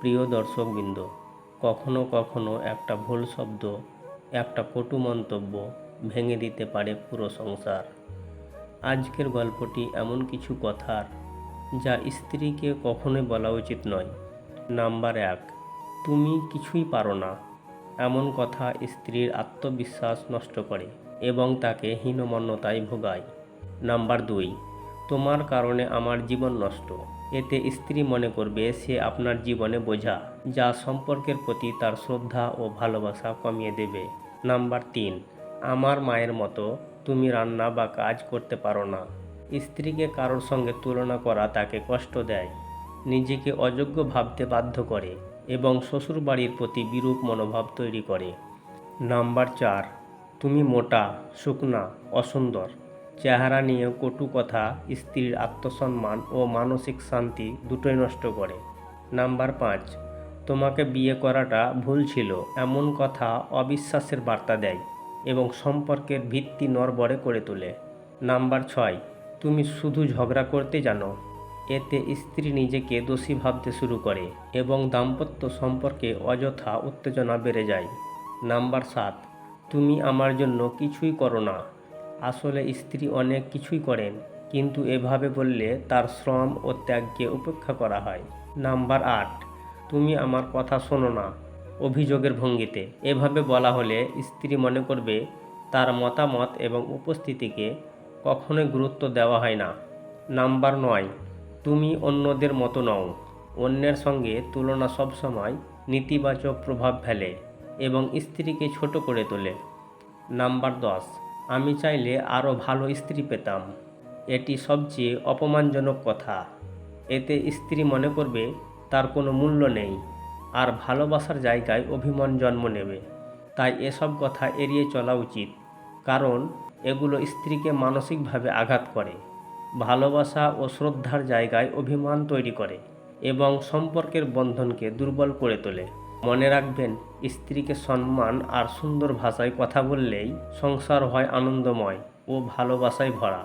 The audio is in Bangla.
প্রিয় দর্শকবৃন্দ, কখনো কখনো একটা ভুল শব্দ, একটা কটু মন্তব্য ভেঙে দিতে পারে পুরো সংসার। আজকের গল্পটি এমন কিছু কথার, যা স্ত্রীকে কখনোই বলা উচিত নয়। নাম্বার এক, তুমি কিছুই পারো না। এমন কথা স্ত্রীর আত্মবিশ্বাস নষ্ট করে এবং তাকে হীনমন্যতায় ভোগায়। নাম্বার দুই তোমার কারণে আমার জীবন নষ্ট। এতে স্ত্রী মনে করবে সে আপনার জীবনে বোঝা, যা সম্পর্কের প্রতি তার শ্রদ্ধা ও ভালোবাসা কমিয়ে দেবে। নাম্বার তিন, আমার মায়ের মতো তুমি রান্না বা কাজ করতে পারো না। স্ত্রীকে কারোর সঙ্গে তুলনা করা তাকে কষ্ট দেয়, নিজেকে অযোগ্য ভাবতে বাধ্য করে এবং শ্বশুরবাড়ির প্রতি বিরূপ মনোভাব তৈরি করে। নাম্বার চার, তুমি মোটা, শুকনা, অসুন্দর। চেহারা নিয়ে কটু কথা, স্ত্রীর আত্মসম্মান ও মানসিক শান্তি দুটোই নষ্ট করে। নাম্বার পাঁচ, তোমাকে বিয়ে করাটা ভুল ছিল, এমন কথা অবিশ্বাসের বার্তা দেয় এবং সম্পর্কের ভিত্তি নরবরে করে তোলে। নাম্বার ছয়, তুমি শুধু ঝগড়া করতে জানো, এতে স্ত্রী নিজেকে দোষী ভাবতে শুরু করে এবং দাম্পত্য সম্পর্কে অযথা উত্তেজনা বেড়ে যায়। নাম্বার সাত, তুমি আমার জন্য কিছুই করো না আসলে স্ত্রী অনেক কিছুই করেন, কিন্তু এভাবে বললে তার শ্রম ও ত্যাগকে উপেক্ষা করা হয়। নাম্বার আট, তুমি আমার কথা শোনো না, অভিযোগের ভঙ্গিতে। এভাবে বলা হলে স্ত্রী মনে করবে তার মতামত এবং উপস্থিতিকে কখনোই গুরুত্ব দেওয়া হয় না। নাম্বার নয়, তুমি অন্যদের মতো নও। অন্যের সঙ্গে তুলনা সবসময় নেতিবাচক প্রভাব ফেলে এবং স্ত্রীকে ছোট করে তোলে। নাম্বার দশ আমি চাইলে আরও ভালো স্ত্রী পেতাম। এটি সবচেয়ে অপমানজনক কথা। এতে স্ত্রী মনে করবে তার কোনো মূল্য নেই আর ভালোবাসার জায়গায় অভিমান জন্ম নেবে। তাই এসব কথা এড়িয়ে চলা উচিত, কারণ এগুলো স্ত্রীকে মানসিকভাবে আঘাত করে। ভালোবাসা ও শ্রদ্ধার জায়গায় অভিমান তৈরি করে এবং সম্পর্কের বন্ধনকে দুর্বল করে তোলে। মনে রাখবেন, স্ত্রীকে সম্মান আর সুন্দর ভাষায় কথা বললেই সংসার হয় আনন্দময় ও ভালোবাসায় ভরা।